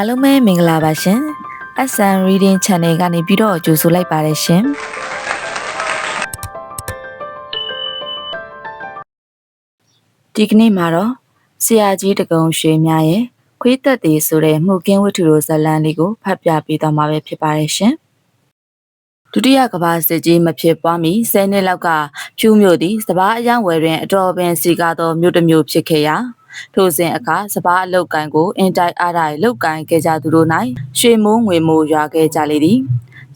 အားလုံးပဲမင်္ဂလာပါရှင် SN Reading Channel ကနေပြီးတော့ကြိုဆိုလိုက်ပါတယ်ရှင်ဒီကနေ့မှာတော့ဆရာကြီးတကုံရွှေများရဲ့ခွေးသက်သေးဆိုတဲ့မှုကင်းဝတ္ထုတို့ဇာတ်လမ်းလေးကိုဖတ်ပြပေးသွားမှာပဲဖြစ်ပါတယ်ရှင်ဒုတိယကမ္ဘာစစ်ကြီးမဖြစ်ပွားမီ10နှစ်လောက်ကဖြူးမြို့သည်စပားအယောင်ဝယ်တွင်အတော်ပင်စီကားသောမြို့တစ်မြို့ဖြစ်ခဲ့ရာ ထိုစဉ်အခါစပားအလုတ်ကန်ကိုအင်တိုက်အားတိုက်လုတ်ကန်ခဲ့ကြသူတို့၌ရွှေမိုးငွေမိုးရွာခဲ့ကြလေသည်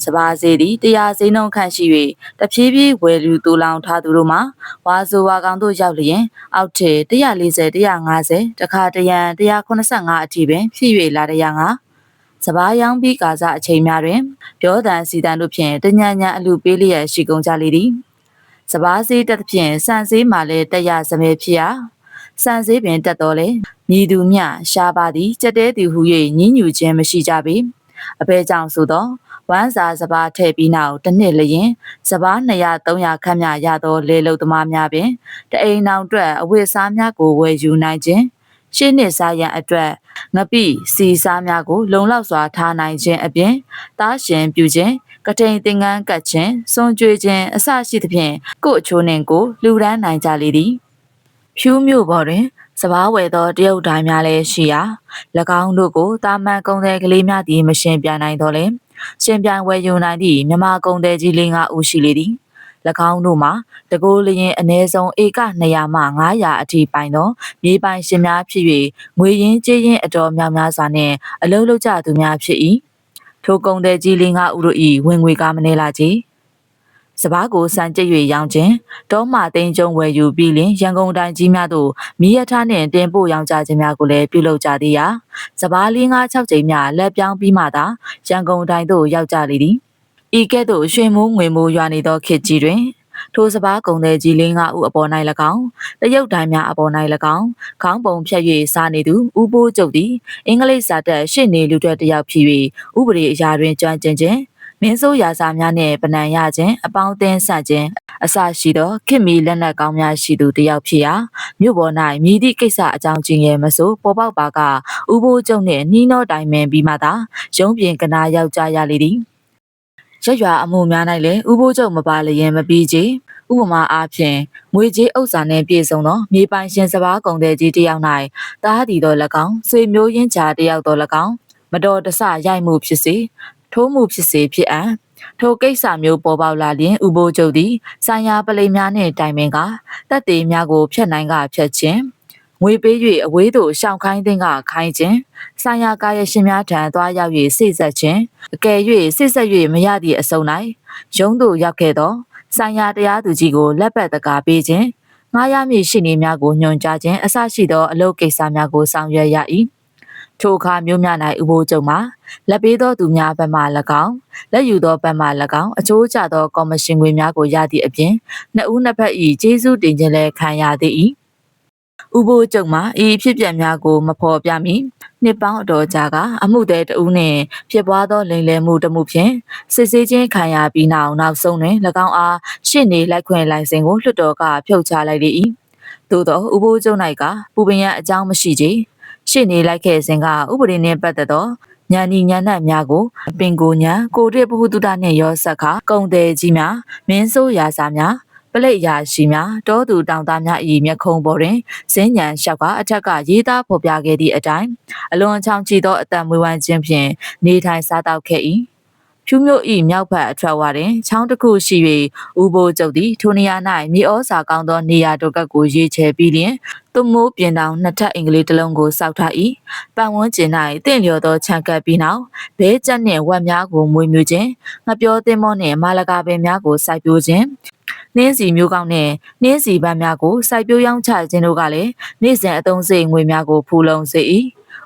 စပားစေးသည်တရားစိနှုံခန့်ရှိ၍တဖြည်းဖြည်းဝယ်လူတူလောင်ထားသူတို့မှာဝါဆိုဝါကောင်တို့ရောက်လျင် အောက်ထည်140 150တခါတရံ185အထိပင်ဖြည့်၍လာရရငါစပားရောင်းပြီးကာစားအချိန်များတွင်ပြောတန်စီတန်တို့ဖြင့်တညံညံအလူပေးလျက်ရှိကုန်ကြလေသည်စပားစေးတက်သဖြင့်စံစေးမှလည်းတက်ရစမဲဖြစ်ရာ စံစေးပင်တက်တော်လေမြည်သူမြရှားပါသည်ကြက်တဲသူဟု၍ညင်းညူခြင်းမရှိကြပေအဘဲကြောင့်ဆိုတော့ဝမ်းစာစပားထည့်ပြီးနောက်တစ်နှစ်လျင်စပား200 300ခန့်မြရသောလေလုတ်သမားများပင်တအိမ်အောင်အတွက်အဝတ်စားများကိုဝယ်ယူနိုင်ခြင်းရှင်းနှစ်စားရန်အတွက်ငပိစီစားများကို လုံလောက်စွာထားနိုင်ခြင်းအပြင်တားရှင်ပြုခြင်းကထိန်သင်္ကန်းကတ်ခြင်းစွန်ကြွေခြင်းအစရှိသဖြင့်ကို့အချိုးနှင့်ကိုလူရန်နိုင်ကြလေသည် ဖြူးမြို့ပေါ်တွင်စပားဝယ်သောတရုတ်တိုင်းများလည်းရှိရာ၎င်းတို့ကိုတာမန်ကုံတဲ့ကလေးများသည်မရှင်ပြနိုင်တော့လဲရှင်ပြိုင်ဝယ်ယူနိုင်သည့်မြမကုံတဲ့ကြီးလေးငါဦးရှိလေသည်၎င်းတို့မှာတကိုးလျင်အ ਨੇ ဆုံးဧက200မှ900အထိပိုင်သောမြေပိုင်ရှင်များဖြစ်၍ငွေရင်းကြေးရင်းအတော်များများစွာနှင့်အလုံးလုံးကြသူများဖြစ်၏ထိုကုံတဲ့ကြီးလေးငါဦးတို့၏ဝင်ငွေကားမနေလာကြီး စပားကိုစံကြိတ်၍ရောင်းခြင်းတောမှသိန်းကျုံဝယ်ယူပြီးလင်ရန်ကုန်တိုင်းကြီးများသို့မိရထားနှင့်တင်ပို့ရောင်းချခြင်းများကိုလည်းပြုလုပ်ကြသည်ရာစပားလေးငါး6ကြိမ်များလက်ပြောင်းပြီးမှသာရန်ကုန်တိုင်းသို့ရောက်ကြလေသည်ဤကဲ့သို့ရွှေမိုးငွေမိုးရွာနေသောခေတ်ကြီးတွင်ထိုစပားကုံတဲ့ကြီးလေးငါဦးအပေါ်၌၎င်းတရုတ်တိုင်းများအပေါ်၌၎င်းခေါင်းပုံဖြတ်၍စားနေသူဥပိုးကျုပ်သည်အင်္ဂလိပ်စာတက်ရှစ်နေလူတွေတယောက်ဖြစ်၍ဥပဒေအရာတွင်ကျွမ်းကျင်ခြင်း မင်းဆိုးရာစာများနှင့်ပဏံရခြင်းအပေါင်းအသင်းဆန့်ခြင်းအစရှိသောခေတ်မီလက်နက်ကောင်းများရှိသူတယောက်ဖြစ်ရာမြို့ပေါ်၌မြည်သည့်ကိစ္စအကြောင်းချင်းရဲ့မဆိုပေါ်ပေါက်ပါကဥပိုးကျုံနှင့်နှီးနှောတိုင်ပင်ပြီးမှသာရုံးပြင်ကနာယောက်ျားရလေသည်ရက်ရွာအမှုများ၌လည်းဥပိုးကျုံမပါလျင်မပြီးချေဥပမာအားဖြင့်ငွေကြေးဥစ္စာနှင့်ပြည့်စုံသောမြေပိုင်ရှင်စပားကုန်တဲ့ကြီးတယောက်၌တားသည်သော၎င်းဆွေမျိုးရင်းချာတယောက်သော၎င်းမတော်တဆရိုက်မှုဖြစ်စေ ထိုးမှုဖြစ်စေဖြစ်အံထိုကိစ္စမျိုးပေါ်ပေါက်လာလျင်ဥပိုးချုပ်သည်ဆိုင်ရာပလိများနှင့်တိုင်ပင်ကတပ်သေးများကိုဖျက်နိုင်ကဖျက်ခြင်းငွေပေး၍အဝေးသို့ရှောင်ခိုင်းတဲ့ကခိုင်းခြင်းဆိုင်ရာကာယရှင်များထံသွားရောက်၍စိတ်ဆက်ခြင်းအကယ်၍စိတ်ဆက်၍မရသည့်အစုံ၌ရုံးသို့ရောက်ခဲ့သောဆိုင်ရာတရားသူကြီးကိုလက်ပတ်တကားပေးခြင်းငားရမည့်ရှိနေများကိုညွှန်ကြားခြင်းအစရှိသောအလုပ်ကိစ္စများကိုဆောင်ရွက်ရ၏ ထိုအခါမျိုးများ၌ဥပိုးချုပ်မှာလက်ပေးသောသူများဘက်မှ၎င်းလက်ယူသောဘက်မှ၎င်းအချိုးကျသောကော်မရှင်ငွေများကိုရသည့်အပြင်နှစ်ဦးနှစ်ဖက်၏ကျေးဇူးတင်ခြင်းလည်းခံရသည်၏ဥပိုးချုပ်မှာဤဖြစ်ပျက်များကိုမဖော်ပြမီနှစ်ပေါင်းအတော်ကြာကအမှုသည်တဦးနှင့်ဖြစ်ပွားသောလိမ်လည်မှုတမှုဖြင့်စစ်ဆေးခြင်းခံရပြီးနောက်နောက်ဆုံးတွင်၎င်းအားရှစ်နေလိုက်ခွင့်လိုင်စင်ကိုလွှတ်တော်ကဖြုတ်ချလိုက်လေ၏သို့သောဥပိုးချုပ်၌ကပူပင်ရန်အကြောင်းမရှိချေ ရှစ်နေလိုက်ခဲ့စဉ်ကဥပဒေနှင့်ပတ်သက်သောညာနီညာနတ်များကိုပင်ကိုညာကိုရစ်ဘဟုတုတနှင့်ရောဆက်ခါကုံတယ်ကြီးများမင်းဆိုးရာစာများပလိတ်ရာရှိများတောသူတောင်သားများ၏မျက်ခုံးပေါ်တွင်ဇင်းညံလျှောက်ကအထက်ကရေးသားဖော်ပြခဲ့သည့်အတိုင်းအလွန်ချောင်းချီသောအသက်မွေးဝမ်းခြင်းဖြင့်နေထိုင်စားသောက်ခဲ့၏ ဖြူးမြို့၏မြောက်ဘက်အထွက်ဝတွင်ချောင်းတစ်ခုရှိ၍ဥဘိုးကျုပ်သည်ထိုနေရာ၌မြေဩစာကောင်းသောနေရာတို့ကကိုရေးချဲပြီးလျင်သူမိုးပြင်တောင်နှစ်ထပ်အင်္ဂလိပ်တစ်လုံးကိုစောက်ထား၏ပတ်ဝန်းကျင်၌တင့်လျော်သောခြံကပ်ပြီးနောက်ဘဲကျက်နှင့်ဝက်များကိုမွေးမြူခြင်းငပြောသင်းမောနှင့်မာလကာပင်များကိုစိုက်ပျိုးခြင်းနှင်းစီမျိုးကောင်းနှင့်နှင်းစီပန်းများကိုစိုက်ပျိုးရောင်းချခြင်းတို့ကလည်းနေ့စဉ်အသုံးစရိတ်ငွေများကိုဖူလုံစေ၏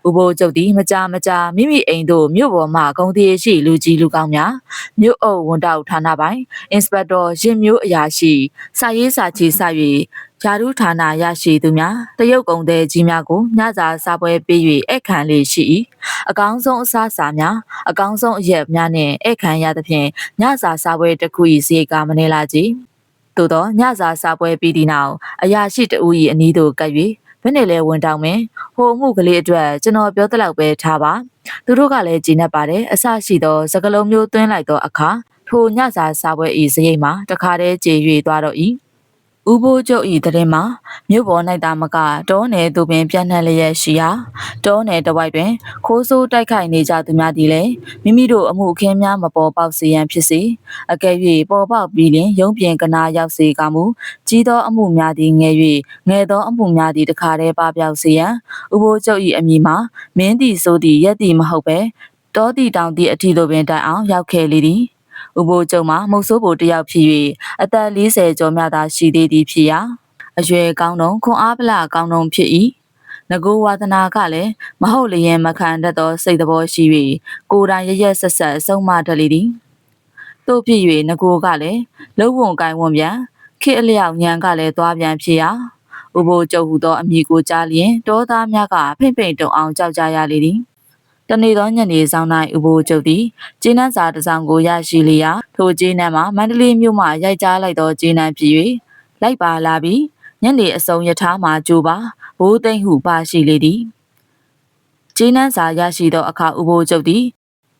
ဥပိုးကျုပ်သည်မကြာမကြာမိမိအိမ်သို့မြို့ပေါ်မှဂုံတည်ရှိလူကြီးလူကောင်းများမြို့အုပ်ဝန်တောက်ဌာနပိုင်းအင်စပက်တော်ရင်မျိုးအရာရှိစာရေးစာချီစ၍ယာရုဌာနရရှိသူများတရုတ်ကုံတဲ့ကြီးများကိုညစာစားပွဲပေး၍ဧကန်လေးရှိ၏အကောင်းဆုံးအစားအစာများအကောင်းဆုံးအရက်များနှင့်ဧကန်ရသဖြင့်ညစာစားပွဲတစ်ခု၏ဈေးကမနေလာကြသို့သောညစာစားပွဲပြီးသည့်နောက်အရာရှိတဦး၏အနီးသို့ကပ်၍ဗ ဘယ်နဲ့လဲဝင်တောင်းမယ်ဟိုအမှုကလေးအတွက်ကျွန်တော်ပြောတလောက်ပဲထားပါသူတို့ကလည်းကြည်နပ်ပါတယ်အဆရှိသောစကလုံးမျိုးသွင်းလိုက်သောအခါထိုညစာစားပွဲဤစရိတ်မှာတခါတည်းကြေ၍သွားတော့၏ ဥဘိုးကျုပ်ဤတရင်မှာမြို့ပေါ်၌တာမကတောနယ်သူပင်ပြန့်နှံ့လျက်ရှိရာတောနယ်တစ်ဝိုက်တွင်ခိုးဆိုးတိုက်ခိုက်နေကြသူများသည်လည်းမိမိတို့အမှုအခင်းများမပေါ်ပေါက်စေရန်ဖြစ်စေအကယ်၍ပေါ်ပေါက်ပြီးလျှင်ရုံးပြင်ကနာရောက်စေကမူကြီးသောအမှုများသည်ငယ်၍ငယ်သောအမှုများသည်တခါတည်းပပျောက်စေရန်ဥဘိုးကျုပ်၏အမိမှာမင်းသည်ဆိုသည်ရက်သည်မဟုတ်ပဲတောတီတောင်သည့်အထီလိုပင်တိုင်အောင်ရောက်ခဲ့လေသည် ဥဘိုးကျုံမှာမုတ်ဆိုးဘိုတယောက်ဖြစ်၍အသက်40ကျော်မြသာရှိသေးသည်ဖြစ်ရာအရွယ်ကောင်းတုံခွန်အားပလကောင်းတုံဖြစ်၏ငကိုဝါသနာကလည်းမဟုတ်လျင်မခံတတ်သောစိတ်တော်ရှိ၍ကိုယ်တိုင်ရရက်ဆက်ဆက်ဆုံးမတတ်လေသည်တို့ဖြစ်၍ငကိုကလည်းလုံဝုံကိုင်ဝွန်ပြန်ခေအလျောက်ညံကလည်းသွားပြန်ဖြစ်ရာဥဘိုးကျုပ်ဟူသောအမိကိုကြားလျင်တောသားများကဖိမ့်ဖိမ့်တုံအောင်ကြောက်ကြရလေသည် တနေ့သောညနေဆောင်၌ဥပိုးကျုပ်သည်ကျင်းနှန်းစာတစ်စောင်ကိုရရှိလျာထိုကျင်းနှန်းမှာမန္တလေးမြို့မှရိုက်ကြားလိုက်သောကျင်းနှန်းဖြစ်၍လိုက်ပါလာပြီးညနေအစုံယထာမှကြိုပါဘိုးသိမ့်ဟုပါရှိလေသည်ကျင်းနှန်းစာရရှိသောအခါဥပိုးကျုပ်သည်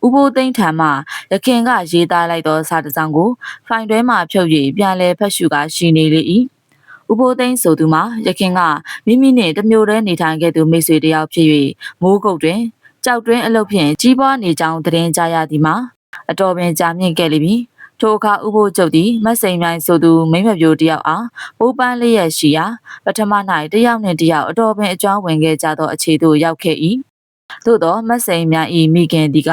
ဥပိုးသိမ့်ထံမှရခင်ကရေးသားလိုက်သောစာတစ်စောင်ကိုဖိုင်တွဲမှဖြုတ်၍ပြန်လဲဖတ်ရှုကာရှိနေလေ၏ဥပိုးသိန်းဆိုသူမှာရခင်ကမိမိနှင့်တမျိုးတည်းနေထိုင်ခဲ့သူမိတ်ဆွေတယောက်ဖြစ်၍မိုးကုတ်တွင် ကြောက်တွင်းအလုပ်ဖြင့်ကြီးပွားနေကြောင်းသတင်းကြားရသည်မှာအတော်ပင်ကြာမြင့်ခဲ့လိမ့်မည်ထိုအခါဥဖို့ကျုပ်သည်မတ်စိန်မြိုင်ဆိုသူမိမပြိုတယောက်အားပိုးပန်းလေးရရှိရာပထမ၌တယောက်နှင့်တယောက်အတော်ပင်အကျွမ်းဝင်ခဲ့ကြသောအခြေသို့ရောက်ခဲ့၏သို့သောမတ်စိန်မြိုင်၏မိခင်သည်က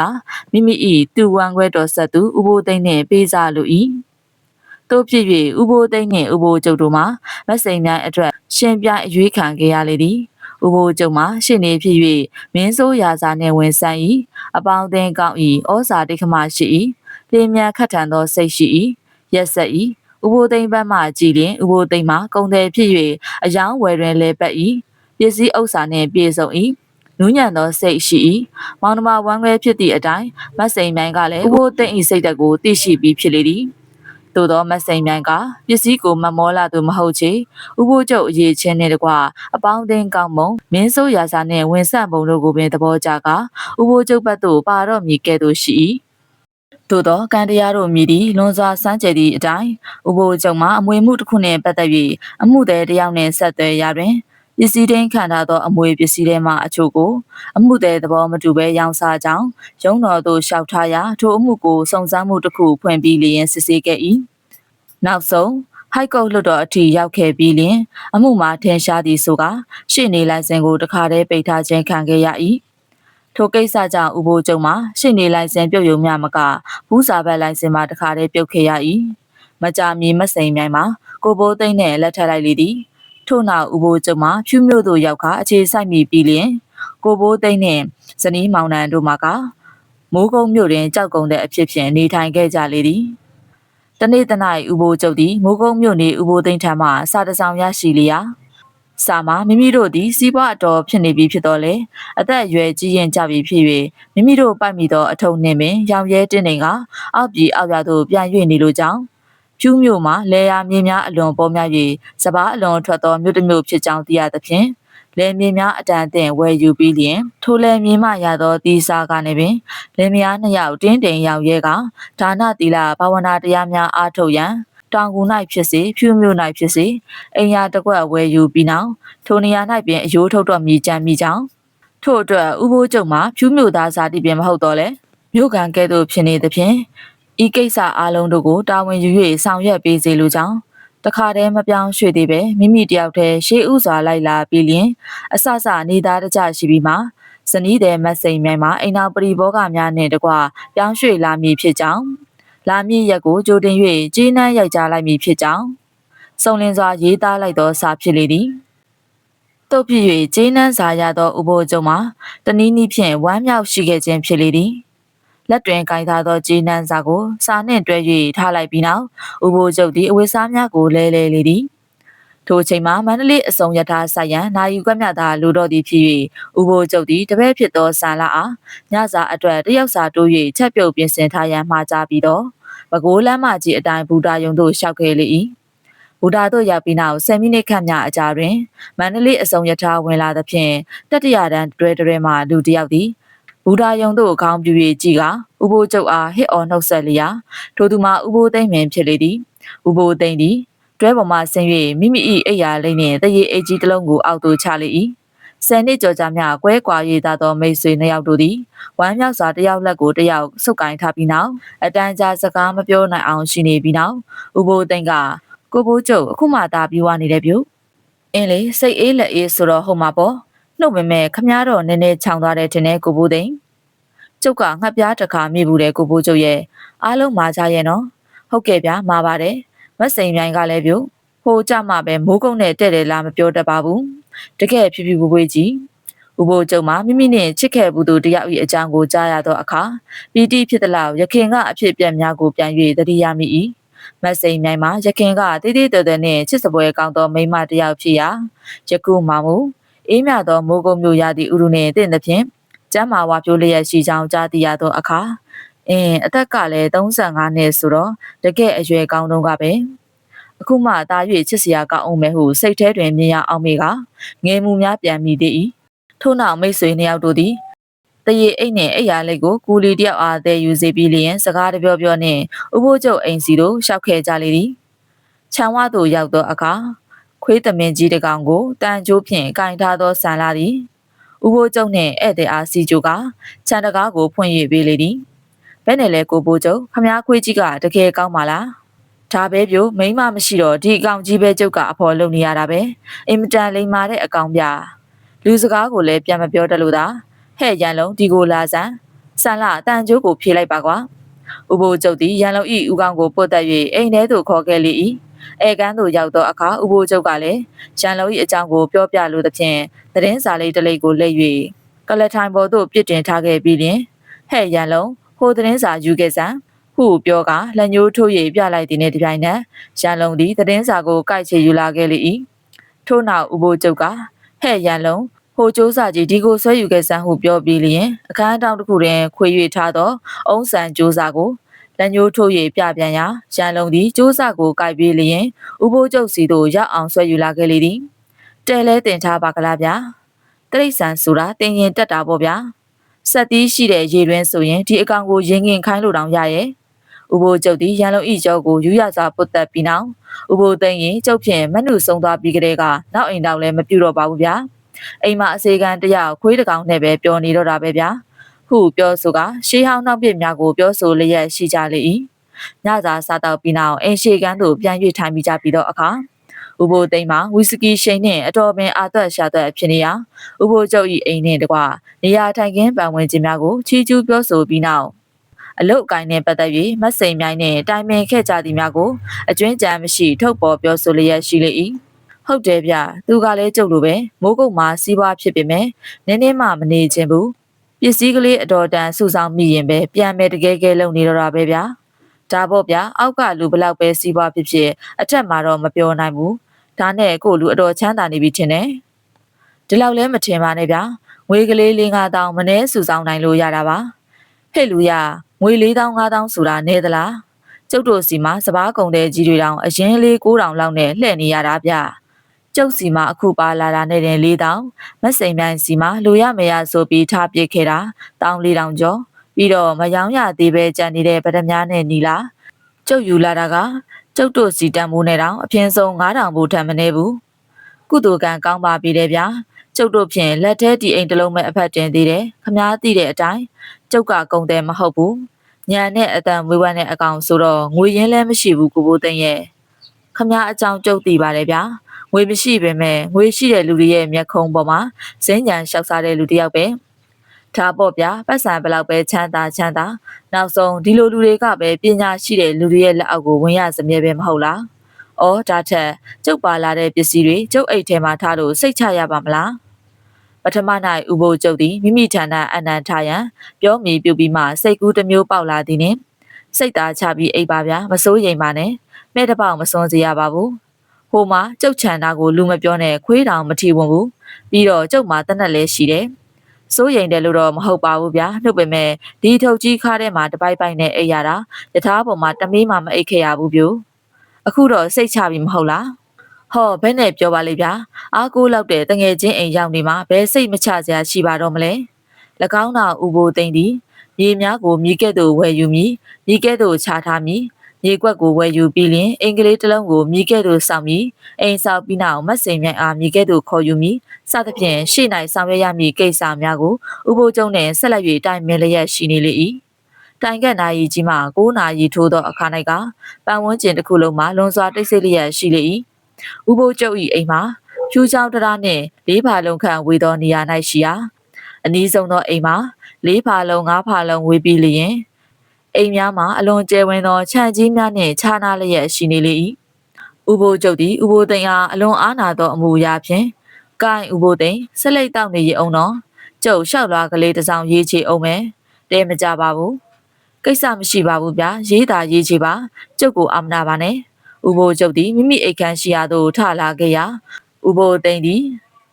မိမိ၏တူဝမ်းခွဲတော်ဆက်သူဥပိုးသိန်းနှင့်ပေးစားလို၏တို့ဖြစ်၍ဥပိုးသိန်းနှင့်ဥပိုးကျုပ်တို့မှာမတ်စိန်မြိုင်အတွက်ရှင်ပြိုင်အရွေးခံခဲ့ရလေသည် ဥပိုးကျုံမှာရှင်းနေဖြစ်၍မင်းဆိုးရာစာနှင့်ဝင်ဆန်း၏အပေါင်းအသင်းကောင်း၏ဩစာတိခမရှိ၏လင်းမြန်ခတ်ထန်သောစိတ်ရှိ၏ရက်ဆက်၏ဥပိုးသိမ့်ဘက်မှကြည်လျင်ဥပိုးသိမ့်မှာကုံတယ်ဖြစ်၍အယောင်းဝယ်တွင်လဲပတ်၏ပစ္စည်းဥစ္စာနှင့်ပြည့်စုံ၏နူးညံ့သောစိတ်ရှိ၏မောင်နှမဝမ်းခွဲဖြစ်သည့်အတိုင်းမတ်စိန်မြိုင်ကလည်းဥပိုးသိမ့်၏စိတ်သက်ကိုသိရှိပြီးဖြစ်လေသည် သို့သောမစိန်မြိုင်ကပစ္စည်းကိုမမောလာသူမဟုတ်ချေဥပိုးကျုပ်အရေးချင်းနှင့်တကွအပေါင်းအသင်းကောင်းမုံမင်းဆိုးရာစာနှင့်ဝင်ဆန့်ပုံတို့ကိုပင်သဘောကျကဥပိုးကျုပ်ဘက်သို့ပါတော့မည်ကဲ့သို့ရှိ၏သို့သောကံတရားတို့မြည်သည်လွန်စွာစမ်းကြယ်သည့်အတိုင်းဥပိုးကျုံမှာအမွေမှုတစ်ခုနှင့်ပတ်သက်၍အမှုသည်တယောက်နှင့်ဆက်သွယ်ရာတွင်ပ စ္စည်းတင်းခံထားသောအမွေပစ္စည်းတွေမှအချို့ကိုအမှုတဲ့သဘောမတူဘဲရောင်းစားကြောင်းရုံးတော်သို့လျှောက်ထားရာထိုအမှုကိုစုံစမ်းမှုတစ်ခုဖွင့်ပြီးလျင်စစ်ဆေးခဲ့၏နောက်ဆုံးဟိုက်ကုတ်လွတ်တော်အထိရောက်ခဲ့ပြီးလျင်အမှုမှာထင်ရှားသည်ဆိုကရှေ့နေလိုင်စင်ကိုတခါတည်းပိတ်ထားခြင်းခံခဲ့ရ၏ထိုကိစ္စကြောင့်ဥပိုးကျုံမှာရှေ့နေလိုင်စင်ပြုတ်ယုံများမကဘူးစာဘက်လိုင်စင်မှာတခါတည်းပြုတ်ခဲ့ရ၏မကြမီမစိန်မြိုင်မှာကိုဘိုးသိန်းနဲ့လက်ထပ်လိုက်လေသည် ထို့နောက်ဥပိုးကျုံမှာဖြူးမြို့သို့ရောက်ခအခြေဆိုင်မိပြီးလျင်ကိုဘိုးသိန်းနှင့်ဇနီးမောင်နှံတို့မှကမိုးကုံမြို့တွင်ကြောက်ကုံတဲ့အဖြစ်ဖြင့်နေထိုင်ခဲ့ကြလေသည်တနေ့တနိုင်ဥဘိုးကျုပ်သည်မိုးကုတ်မြို့နေဥဘိုးသိန်းထံမှစာတစောင်ရရှိလျာစာမှာမိမိတို့သည်စီးပွားအတော်ဖြစ်နေပြီဖြစ်တော့လေအသက်အရွယ်ကြီးရင်ကြပြီဖြစ်၍မိမိတို့ပိုက်မိသောအထုံနှင့်ပင်ရောင်ရဲတင်းနေကအောက်ပြည်အောက်ရသို့ပြန်၍နေလိုကြောင်း ဖြူးမြို့မှာလေယာမြေများအလွန်ပေါ်များ၍စပားအလွန်ထွက်သောမြို့တစ်မြို့ဖြစ်ကြောင်းသိရသဖြင့်လယ်မြေများအတန်အသင့်ဝယ်ယူပြီးလျင်ထိုလယ်မြေမှရသောတီစာကနေပင်လယ်များနှစ်ယောက်တင်းတိမ်ရောက်ရဲကဒါနသီလဘာဝနာတရားများအားထုတ်ရန်တောင်ကူ၌ဖြစ်စေဖြူမြို့၌ဖြစ်စေအိမ်ယာတစ်ကွက်ဝယ်ယူပြီးနောက်ထိုနေရာ၌ပင်အယိုးထုတ်တော်မူကြံမိကြောင်းထို့အတွက်ဥပိုးကျုံမှာဖြူမြို့သားစာတိပင်မဟုတ်တော့လေမြို့ကန်ကဲ့သို့ဖြစ်နေသဖြင့် ဤကိစ္စအလုံးတို့ကိုတာဝန်ယူ၍ဆောင်ရွက်ပေးစေလိုကြောင်းတခါတည်းမပြောင်းရွှေ့သေးပဲမိမိတယောက်တည်းရှေးဥစွာလိုက်လာပြီးလျင်အဆဆနေသားတကြရှိပြီးမှဇနီးတဲ့မတ်စိန်မြိုင်မှာအိမ်နောက်ပရိဘောဂများနဲ့တကွပြောင်းရွှေ့လာမည်ဖြစ်ကြောင်းလာမည့်ရက်ကိုကြိုတင်၍ကြီးနှမ်းရိုက်ကြားလိုက်မည်ဖြစ်ကြောင်းစုံလင်စွာရေးသားလိုက်သောစာဖြစ်လေသည်တုတ်ဖြစ်၍ကြီးနှမ်းစာရသောဥပိုလ်ကျုံမှာတနည်းနည်းဖြင့်ဝမ်းမြောက်ရှိခဲ့ခြင်းဖြစ်လေသည် လက်တွင်ကင်ထားသောကြေးနှန်းစာကိုစာနှင့်တွဲ၍ထားလိုက်ပြီးနောက်ဥပိုလ်ချုပ်သည်အဝတ်စားများကိုလဲလဲလေသည်ထိုအချိန်မှာမန္တလေးအစုံရထားဆိုင်ရန်နာယူကွက်မြသာလိုတော့သည်ဖြစ်၍ဥပိုလ်ချုပ်သည်တပည့်ဖြစ်သောဆန်လာအားညစာအတွက်တယောက်စာတိုး၍ချက်ပြုတ်ပြင်ဆင်ထားရန်မှာကြားပြီးတော့ပဲခူးလမ်းမကြီးအတိုင်းဘူတာယုံသို့ရှောက်ခဲ့လေ၏ဘူတာတို့ရောက်ပြီးနောက်10မိနစ်ခန့်မြအကြာတွင်မန္တလေးအစုံရထားဝင်လာသဖြင့်တတိယတန်းတွဲတွဲမှလူတစ်ယောက်သည် ဘူတာယုံတို့ခေါင်းပြူ၍ကြည်ကဥပိုးကျုပ်အားဟစ်အော်နှုတ်ဆက်လျာထိုသူမှာဥပိုးသိမ့်ပင်ဖြစ်လေသည်ဥပိုးသိမ့်သည်တွဲပေါ်မှဆင်း၍မိမိ၏အိယာလိမ့်နှင့်တရေအိတ်ကြီးတစ်လုံးကိုအောက်သို့ချလေ၏ဆယ်နှစ်ကျော်ကြာမြကွဲကွာ၍သာသောမိတ်ဆွေနှစ်ယောက်တို့သည်ဝမ်းမြောက်စွာတယောက်လက်ကိုတယောက်ဆုပ်ကိုင်းထားပြီးနောက်အတန်းကြာစကားမပြောနိုင်အောင်ရှိနေပြီးနောက်ဥပိုးသိမ့်ကကိုဘိုးကျုပ်အခုမှသာပြီးွားနေတယ်ပြုအင်းလေစိတ်အေးလက်အေးဆိုတော့ဟုတ်မှာပေါ့ နှုတ်ပေမဲ့ခမားတော့နည်းနည်းခြောင်သွားတယ်ထင်တယ်ကိုဘိုးသိမ့်ကျုပ်ကငှက်ပြားတစ်ခါမိဘူးတယ်ကိုဘိုးကျုပ်ရဲ့အားလုံးမာကြရဲ့နော်ဟုတ်ကဲ့ဗျာမာပါတယ်မတ်စိန်မြိုင်ကလည်းပြုဟိုကြမှာပဲမိုးကုတ်နဲ့တဲ့တယ်လားမပြောတတ်ပါဘူးတကယ်ဖြူဖြူပွပွကြီးဥပိုလ်ကျုံမှာမိမိနဲ့ချစ်ခဲ့ဘူးသူတယောက်၏အကြောင်းကိုကြားရသောအခါပီတိဖြစ်သလောက်ရခင်ကအဖြစ်ပြက်များကိုပြန်၍သတိရမိ၏မတ်စိန်မြိုင်မှာရခင်ကတည်တည်တည်တည်နှင့်ချစ်စပွဲကောင်းသောမိန်းမတစ်ယောက်ဖြစ်ရာယခုမှမူ အေးမြသောမိုးကုတ်မျိုးရသည့်ဥရုနှင့်တင့်သဖြင့်ကျမ်းမာဝါပြိုးလျက်ရှိကြောင်းကြားသိရသောအခါအင်းအသက်ကလည်း35နှစ်ဆိုတော့တကယ်အရွယ်ကောင်းတုန်းကပဲအခုမှတာ၍ချစ်စရာကောင်းအောင်မဲဟုစိတ်ထဲတွင်မြင်ရအောင်မေကငယ်မှုများပြန်မိသေး၏ထို့နောက်မိတ်ဆွေနှစ်ယောက်တို့သည်တရေအိတ်နှင့်အိယာလိတ်ကိုကူလီတယောက်အားသည်ယူစေပြီးလျင်စကားတပြောပြောနှင့်ဥပိုးကျုပ်အိမ်စီသို့ရှောက်ခဲ့ကြလေသည်ခြံဝသို့ရောက်သောအခါ ခွေးသမင်ကြီးတစ်ကောင်ကိုတန်ကြိုးဖြင့်ကင်ထားသောဆန်လာသည်ဥပိုးကျုပ်နှင့်ဧည့်သည်အားစီကြိုကခြံတကားကိုဖွင့်၍ပေးလေသည်ဘယ်နဲ့လဲကိုပိုးကျုပ်ခမားခွေးကြီးကတကယ်ကောင်းပါလားဒါပဲပြိုမိမမရှိတော့ဒီအကောင်ကြီးပဲကျုပ်ကအဖော်လုပ်နေရတာပဲအင်မတန်လိမ္မာတဲ့အကောင်ပြလူစကားကိုလည်းပြန်မပြောတတ်လို့သာဟဲ့ရန်လုံးဒီကိုလာစမ်းဆန်လာတန်ကျိုးကိုဖြေလိုက်ပါကွာဥပိုလ်ကျုပ်သည်ရန်လုံးဤဥကောင်ကိုပုတ်တက်၍အိမ်ထဲသို့ခေါ်ခဲ့လေ၏ အဲကန်းသို့ရောက်သောအခါဥပိုလ်ကျုပ်ကလည်းရန်လုံး၏အကြောင်းကိုပြောပြလိုသဖြင့်သတင်းစာလေးတစ်လိပ်ကိုလက်၍ကလထိုင်ပေါ်သို့ပြစ်တင်ထားခဲ့ပြီးလျှင်ဟဲ့ရန်လုံးဟိုသတင်းစာယူခဲ့စမ်းဟုပြောကလက်ညှိုးထိုး၍ပြလိုက်သည်နှင့်တပြိုင်နက်ရန်လုံးသည်သတင်းစာကိုကိုက်ချေယူလာခဲ့လေ၏ထို့နောက်ဥပိုလ်ကျုပ်ကဟဲ့ရန်လုံးဟိုစူးစာကြီးဒီကိုဆွဲယူခဲ့စမ်းဟုပြောပြီးလျင်အခန်းတောင်တစ်ခုတွင်ခွေ၍ထားသောအုံးဆန်စူးစာကို လက်ညှိုးထိုး၍ပြပြန်ရာရန်လုံးသည်စူးစာကိုကိုက်ပြီးလျင်ဥပိုးကျုပ်စီသို့ရောက်အောင်ဆွဲယူလာခဲ့လေသည်တဲလဲတင်ထားပါကလားဗျာတိရစ္ဆာန်ဆိုတာတင်ရင်တက်တာပေါ့ဗျာဆက်သီးရှိတဲ့ရေတွင်းဆိုရင်ဒီအကောင်ကိုရင်ငင်ခိုင်းလို့တောင်ရရဲ့ဥပိုးကျုပ်သည်ရန်လုံးဤကျော်ကိုယူရစွာပုတ်တက်ပြီးနောက်ဥပိုးသိမ့်ရင်ကျုပ်ဖြင့်မနှုဆုံးသွားပြီးကလေးကနောက်အိမ်တောင်လည်းမပြူတော့ပါဘူးဗျာအိမ်မှာအစေခံတရခွေးတကောင်နဲ့ပဲပျော်နေတော့တာပဲဗျာ ဟုပြောဆိုကရှေးဟောင်းနောက်ပြစ်များကိုပြောဆိုလျက်ရှိကြလေ၏ညစာစားတော့ပြီးနောက်အိမ်ရှေကန်းသို့ပြန်၍ထိုင်ပြီးကြပြီးတော့အခါဥပိုလ်သိမ်းမှာဝီစကီရှိန်နှင့်အတော်ပင်အာသက်ရှာသက်ဖြစ်နေရာဥပိုလ်ကျုပ်၏အိမ်နှင့်တကွနေရာထိုင်ခင်းပန်ဝင်ခြင်းများကိုချီးကျူးပြောဆိုပြီးနောက်အလုတ်အကိုင်းနှင့်ပတ်သက်၍မတ်စိန်မြိုင်းနှင့်တိုင်ပင်ခဲ့ကြသည်များကိုအကျွင်းကြံမရှိထုတ်ပေါ်ပြောဆိုလျက်ရှိလေ၏ဟုတ်တယ်ဗျသူကလည်းကြုတ်လို့ပဲမိုးကုတ်မှာစီးပွားဖြစ်ပေမဲ့နည်းနည်းမှမနေခြင်းဘူး ပစ္စည်းကလေးအတော်တန်စုဆောင်မိရင်ပဲပြန်မဲ့တကယ်ကဲလုံနေတော့တာပဲဗျာဒါပေါ့ဗျာအောက်ကလူဘလောက်ပဲစီးပွားဖြစ်ဖြစ်အထက်မှာတော့မပြောနိုင်ဘူးဒါနဲ့ကိုလူအတော်ချမ်းသာနေပြီထင်တယ်ဒီလောက်လဲမထင်ပါနဲ့ဗျာငွေကလေး၄၅တောင်းမနှဲစုဆောင်နိုင်လို့ရတာပါဟဲ့လူရငွေ၄တောင်း၅တောင်းဆိုတာနဲသလားကျုပ်တို့စီမှာစပားကုံတဲ့ကြီးတွေတောင်အရင်လေး၉တောင်လောက်နဲ့လှည့်နေရတာဗျာ ကျုပ်စီမှာအခုပါလာတာနဲ့တင်၄တောင်မစိန်မြိုင်စီမှာလိုရမရဆိုပြီးထားပစ်ခဲ့တာတောင်၄တောင်ကျော်ပြီးတော့မယောင်းရသေးပဲကြံနေတဲ့ဗဒမြားနဲ့နီလာကျုပ်ယူလာတာကကျုပ်တို့စီတန်မိုးနဲ့တောင်အပြင်းဆုံး9000ဘူထက်မနည်းဘူးကုသိုလ်ကံကောင်းပါပြီတဲ့ဗျာကျုပ်တို့ဖြင့်လက်ထဲဒီအိမ်တစ်လုံးမဲ့အဖက်တင်သေးတယ်ခမားသိတဲ့အတိုင်းကျုပ်ကကုံတယ်မဟုတ်ဘူးညံနဲ့အတန်မွေးဝမ်းတဲ့အကောင်ဆိုတော့ငွေရင်းလည်းမရှိဘူးကိုဘိုးသိန်းရဲ့ခမားအကြောင်းကျုပ်သိပါတယ်ဗျာ ငွေမရှိပေမဲ့ငွေရှိတဲ့လူတွေရဲ့မျက်ခုံးပေါ်မှာစဉ္ညာလျှောက်စားတဲ့လူတစ်ယောက်ပဲဒါပေါ့ဗျာပတ်စံဘလောက်ပဲချမ်းသာချမ်းသာနောက်ဆုံးဒီလိုလူတွေကပဲပညာရှိတဲ့လူတွေရဲ့လက်အောက်ကိုဝင်ရစမြဲပဲမဟုတ်လား။အော်ဒါထက်ကျုပ်ပါလာတဲ့ပစ္စည်းတွေကျုပ်အိတ်ထဲမှာထားလို့စိတ်ချရပါမလား။ပထမ၌ဥပိုလ်ကျုပ်သည်မိမိဌာနအနန္တရန်ပြောမိပြုပြီးမှစိတ်ကူးတစ်မျိုးပေါက်လာသည်နှင့်စိတ်သားချပြီးအိပ်ပါဗျာမစိုးရိမ်ပါနဲ့မဲ့တပေါက်မစွန်စေရပါဘူး ဟိုမှာကျုပ်ချန်တာကိုလူမပြောနဲ့ခွေးတောင်မထီဝင်ဘူးပြီးတော့ကျုပ်မှာတနက်လဲရှိတယ်စိုးရိမ်တယ်လို့တော့မဟုတ်ပါဘူးဗျာနှုတ်ပေမဲ့ဒီထုတ်ကြီးခါထဲမှာတပိုက်ပိုက်နဲ့အိပ်ရတာယထာပေါ်မှာတမီးမှမအိပ်ခဲ့ရဘူးပြိုအခုတော့စိတ်ချပြီမဟုတ်လားဟောဘယ်နဲ့ပြောပါလိမ့်ဗျာအားကိုးလောက်တဲ့တငယ်ချင်းအိမ်ရောက်နေမှာဘယ်စိတ်မချစရာရှိပါတော့မလဲ၎င်းသာဥပိုးသိမ့်သည်မြေများကိုမြေကဲ့သို့ဝယ်ယူမည်မြေကဲ့သို့ချထားမည် မြေကွက်ကိုဝယ်ယူပြီးလျင်အင်္ဂလိပ်တစ်လုံးကိုမြေကဲ့သို့စောင့်မည်အိမ်ဆောက်ပြီးနောက်မတ်စိန်မြိုင်အားမြေကဲ့သို့ခေါ်ယူမည်စသဖြင့်ရှေ့၌ဆောင်ရွက်ရမည့်ကိစ္စများကိုဥပိုးကျုံနှင့်ဆက်လက်၍တိုင်ပင်လျက်ရှိနေလေ၏တိုင်ကက်နာရီကြီးမှ9နာရီထိုးသောအခါ၌ကပန်ဝန်းကျင်တစ်ခုလုံးမှာလွန်စွာတိတ်ဆိတ်လျက်ရှိလေ၏ဥပိုးကျုပ်၏အိမ်မှာဖြူချောင်းတရားနှင့်လေးဖာလုံးခန့်ဝေသောနေရာ၌ရှိရာအနည်းဆုံးသောအိမ်မှာလေးဖာလုံးငါးဖာလုံးဝေပြီးလျင် အိမ်များမှာအလွန်ကျယ်ဝန်းသောခြံကြီးများနှင့်ခြားနာလျက်ရှိနေလေ၏ဥပိုးကျုပ်သည်ဥပိုးသိန်းအားအလွန်အားနာသောအမူအရာဖြင့်ကိုင်ဥပိုးသိန်းဆက်လက်တောက်နေရအောင်တော့ကျုပ်လျှောက်လွားကလေးတစ်စောင်ရေးချေအောင်မယ်တဲမကြပါဘူးကိစ္စမရှိပါဘူးဗျာရေးတာရေးချေပါကျုပ်ကိုအမနာပါနဲ့ဥဘိုလ်ကျုပ်သည်မိမိအိတ်ခမ်းရှိရာသို့ထလာခဲ့ရာဥဘိုလ်သိမ့်သည်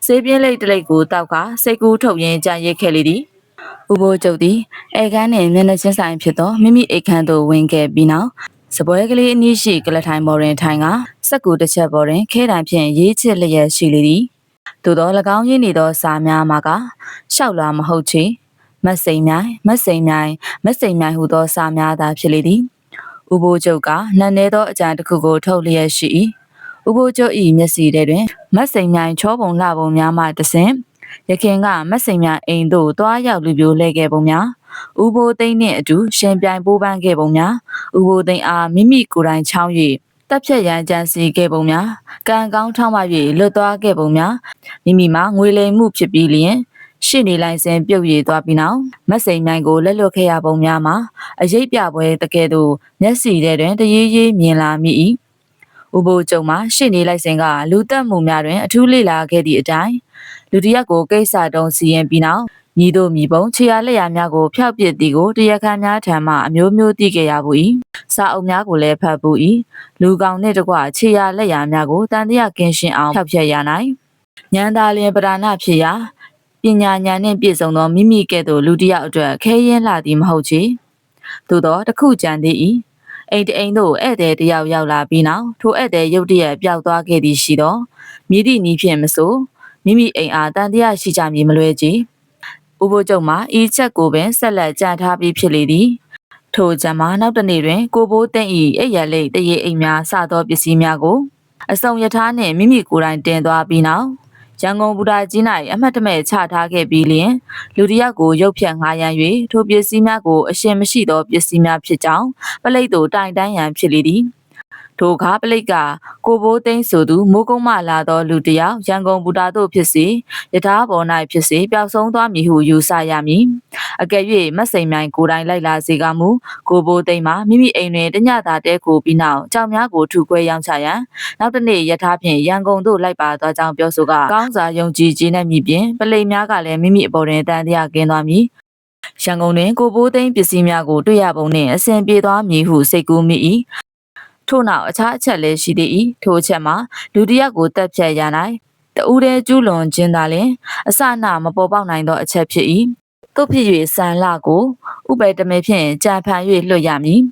စေးပြင်းလိတ်တလိတ်ကိုတောက်ကစိတ်ကူးထုတ်ရင်းကြံရစ်ခဲ့လေသည် ဥဘိုလ်ကျုပ်သည်အိတ်ခမ်းနှင့်မျက်နှာချင်းဆိုင်ဖြစ်သောမိမိအိတ်ခမ်းသို့ဝင်ခဲ့ပြီးနောက်စပွဲကလေးအနည်းရှိကလထိုင်ပေါ်တွင်ထိုင်ကစက်ကူတစ်ချက်ပေါ်တွင်ခဲတံဖြင့်ရေးချစ်လျက်ရှိလေသည်သို့သော၎င်းရင်းနေသောစာများမှာကရှောက်လာမဟုတ်ချေမတ်စိန်မြိုင်မတ်စိန်မြိုင်မတ်စိန်မြိုင်ဟူသောစာများသာဖြစ်လေသည်ဥဘိုလ်ကျုပ်ကနန်းနေသောအကြံတစ်ခုကိုထုတ်လျက်ရှိ၏ဥဘိုလ်ကျုပ်၏မျက်စိထဲတွင်မတ်စိန်မြိုင်ချောပုံလှပုံများမှတဆင့် ရခင်ကမတ်စိန်မြိုင်အိမ်သို့တွားရောက်လူပြိုလဲခဲ့ပုံများဥဘိုလ်သိန်းနှင့်အတူရှင်ပြိုင်ပိုးပန်းခဲ့ပုံများဥဘိုလ်သိန်းအားမိမိကိုယ်တိုင်ချောင်း၍တပ်ဖြတ်ရန်ကြံစီခဲ့ပုံများကံကောင်းထောင်းမ၍လွတ်သွားခဲ့ပုံများမိမိမှာငွေလိမ်မှုဖြစ်ပြီးလျင်ရှင့်နေလိုက်စဉ်ပြုတ်ရည်သွားပြီးနောက်မက်စိန်နိုင်ကိုလက်လွတ်ခဲ့ရပုံများမှာအရေးပြပွဲတကယ်သို့မျက်စီထဲတွင်တရေးရေးမြင်လာမိ၏ဥပိုလ်ကျုံမှာရှင့်နေလိုက်စဉ်ကလူတက်မှုများတွင်အထူးလေ့လာခဲ့သည့်အတိုင်း လူတစ်ယောက်ကိုကိစ္စတုံးစီရင်ပြီးနောက်ညီတို့မိဘုံခြေရလက်ရများကိုဖျောက်ပစ်သည်ကိုတရားခံများထံမှအမျိုးမျိုးသိခဲ့ရဘူး၏စာအုပ်များကိုလည်းဖတ်ဘူး၏လူကောင်နှင့်တကွခြေရလက်ရများကိုတန်တရားကင်းရှင်းအောင်ဖျောက်ဖျက်ရနိုင်ညံသာလျင်ပဓာနာဖြစ်ရာပညာဉာဏ်နှင့်ပြည့်စုံသောမိမိကဲ့သို့လူတစ်ယောက်အတွက်ခဲရင်လာသည်မဟုတ်ချေသို့သောတစ်ခုကြံသေး၏အိမ်တအိမ်သို့ဧည့်သည်တစ်ယောက်ရောက်လာပြီးနောက်ထိုဧည့်သည်ရုတ်တရက်ပျောက်သွားခဲ့သည်ရှိသောမြည်သည့်နီးဖြင့်မဆို မိမိအိမ်အားတန်တရားရှိကြမည်မလွဲကြည်ဥပိုလ်ချုပ်မှာဤချက်ကိုပင်ဆက်လက်ကြံထားပြီးဖြစ်လေသည်ထိုကြံမှာနောက်တစ်နေ့တွင်ကိုဘိုးသိမ့်ဤအိပ်ရလိတ်တရေအိမ်များစသောပစ္စည်းများကိုအစုံယထာနှင့်မိမိကိုယ်တိုင်တင်သွားပြီးနောက်ရန်ကုန်ဘူတာကြီး၌အမှတ်တမဲ့ချထားခဲ့ပြီးလျင်လူတစ်ယောက်ကိုရုပ်ဖြတ်ငှားရမ်း၍ထိုပစ္စည်းများကိုအရှင်မရှိသောပစ္စည်းများဖြစ်ကြောင်းပလိတ်သို့တိုင်တန်းရန်ဖြစ်လေသည် ထိုအခါပလိတ်ကကိုဘိုးသိန်းဆိုသူမိုးကုံးမှလာသောလူတစ်ယောက်ရန်ကုန်ဘူတာသို့ဖြစ်စေယထာပေါ်၌ဖြစ်စေပျောက်ဆုံးသွားမည်ဟုယူဆရမည်အကယ်၍မတ်စိန်မြိုင်ကိုယ်တိုင်လိုက်လာစေကမူကိုဘိုးသိန်းမှာမိမိအိမ်တွင်တညတာတဲကိုပြီးနောက်ကြောင်များကိုထုခွဲရောင်းချရန်နောက်တစ်နေ့ယထာဖြင့်ရန်ကုန်သို့လိုက်ပါသွားကြောင်းပြောဆိုကကောင်းစာယုံကြည်ခြင်းနဲ့မြည်ပြင်ပလိတ်များကလည်းမိမိအပေါ်တွင်တန်တရားကင်းသွားမည်ရန်ကုန်တွင်ကိုဘိုးသိန်းပစ္စည်းများကိုတွေ့ရပုံနှင့်အဆင်ပြေသွားမည်ဟုစိတ်ကူးမိ၏ ထို့နောက်အခြားအချက်လည်းရှိသေး၏ထိုအချက်မှာလူတစ်ယောက်ကိုတက်ဖြတ်ရနိုင်တူးတဲ့ကျူးလွန်ခြင်းသာလျှင်အစနာမပေါ်ပေါက်နိုင်သောအချက်ဖြစ်၏တို့ဖြစ်၍ဆန်လကိုဥပေတမေဖြင့်ကြံဖန်၍လွတ်ရမည်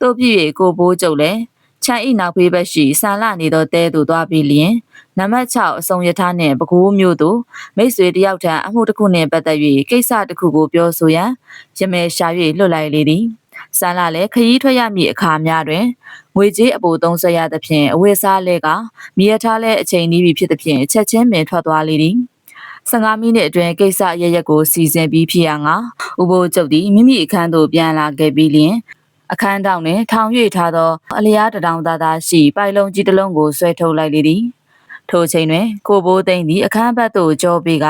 တို့ဖြစ်၍ကိုဘိုးကျုပ်လည်းချန်ဤနောက်ဖေးဘက်ရှိဆန်လနေသောတဲသို့သွားပြီးလျင်နံပါတ်6အစုံယထာနှင့်ပကိုးမျိုးသို့မိတ်ဆွေတယောက်ထံအမှုတစ်ခုနှင့်ပတ်သက်၍ကိစ္စတစ်ခုကိုပြောဆိုရန်ရမယ်ရှာ၍လွတ်လိုက်လေသည်ဆန်လာလည်းခရီးထွက်ရမည့်အခါများတွင် ငွေကြေးအပိုသုံးဆွဲရသဖြင့်အဝတ်စားလဲကမြေရထားလဲအချိန်နီးပြီဖြစ်သဖြင့်ချက်ချင်းပင်ထွက်သွားလေသည်15မိနစ်အတွင်းကိစ္စရရက်ကိုစီစဉ်ပြီးဖြစ်ရငါဥပိုလ်ကျုပ်သည်မိမိအခန်းသို့ပြန်လာခဲ့ပြီးလျင်အခန်းတောင်တွင်ထောင်၍ထားသောအလျားတထောင်သားသားရှိပိုင်လုံးကြီးတစ်လုံးကိုဆွဲထုတ်လိုက်လေသည်ထိုချိန်တွင်ကိုဘိုးသိန်းသည်အခန်းဘက်သို့ကြောပြီးက